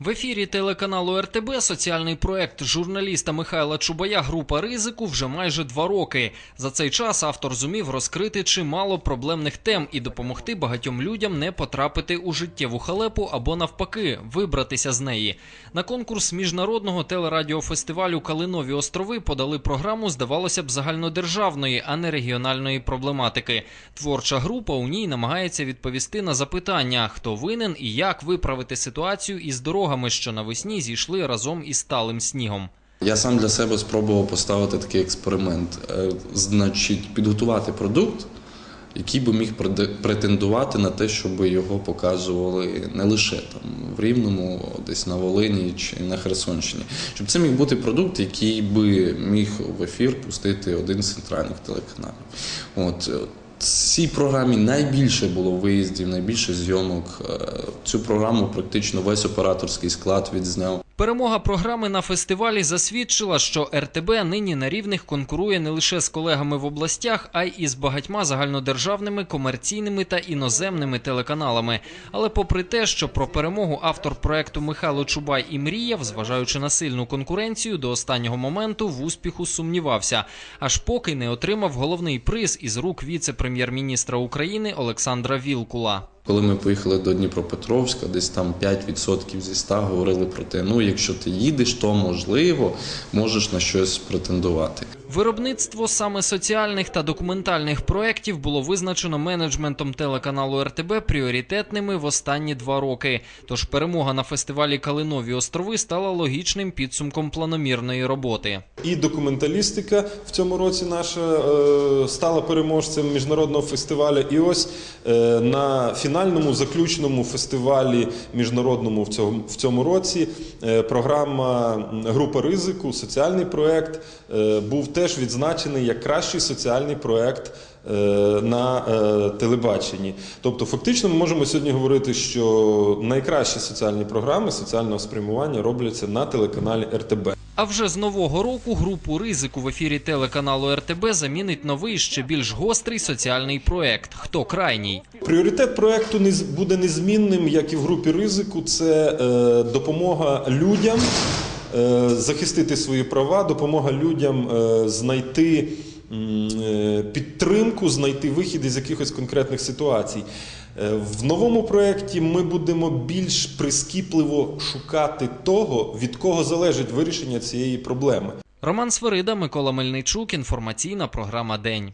В ефірі телеканалу РТБ соціальний проект журналіста Михайла Чубая Група ризику вже майже два роки. За цей час автор зумів розкрити чимало проблемних тем і допомогти багатьом людям не потрапити у життєву халепу або навпаки вибратися з неї. На конкурс міжнародного телерадіофестивалю Калинові острови подали програму, здавалося б, загальнодержавної, а не регіональної проблематики. Творча група у ній намагається відповісти на запитання, хто винен і як виправити ситуацію із дорогами, що навесні зійшли разом із сталим снігом. Я сам для себе спробував поставити такий експеримент, Е, значить, підготувати продукт, який би міг претендувати на те, щоб його показували не лише там в Рівному, десь на Волині чи на Херсонщині. Щоб це міг бути продукт, який би міг в ефір пустити один з центральних телеканалів. От цій програмі найбільше було виїздів, найбільше зйомок. Е, Цю програму практично весь операторський склад відзняв. Перемога програми на фестивалі засвідчила, що РТБ нині на рівних конкурує не лише з колегами в областях, а й із багатьма загальнодержавними, комерційними та іноземними телеканалами. Але попри те, що про перемогу автор проекту Михайло Чубай і мріяв, зважаючи на сильну конкуренцію, до останнього моменту в успіху сумнівався, аж поки не отримав головний приз із рук віце-прем'єр-міністра України Олександра Вілкула. Коли ми поїхали до Дніпропетровська, десь там 5% зі 100 говорили про те, ну якщо ти їдеш, то можливо можеш на щось претендувати. Виробництво саме соціальних та документальних проєктів було визначено менеджментом телеканалу РТБ пріоритетними в останні два роки. Тож перемога на фестивалі Калинові острови стала логічним підсумком планомірної роботи. І документалістика в цьому році наша е, стала переможцем міжнародного фестивалю. І ось е, на фінальному заключному фестивалі міжнародному в цьому, в цьому році е, програма Група ризику, соціальний проект е, був теж відзначений як кращий соціальний проект. е, На телебаченні, тобто, фактично, ми можемо сьогодні говорити, що найкращі соціальні програми соціального спрямування робляться на телеканалі РТБ. А вже з нового року групу ризику в ефірі телеканалу РТБ замінить новий ще більш гострий соціальний проект. Хто крайній? Пріоритет проекту буде незмінним, як і в групі ризику. Це е, допомога людям е, захистити свої права, допомога людям е, знайти підтримку, знайти вихід із якихось конкретних ситуацій. Е, В новому проєкті ми будемо більш прискіпливо шукати того, від кого залежить вирішення цієї проблеми. Роман Свирида, Микола Мельничук. Інформаційна програма День.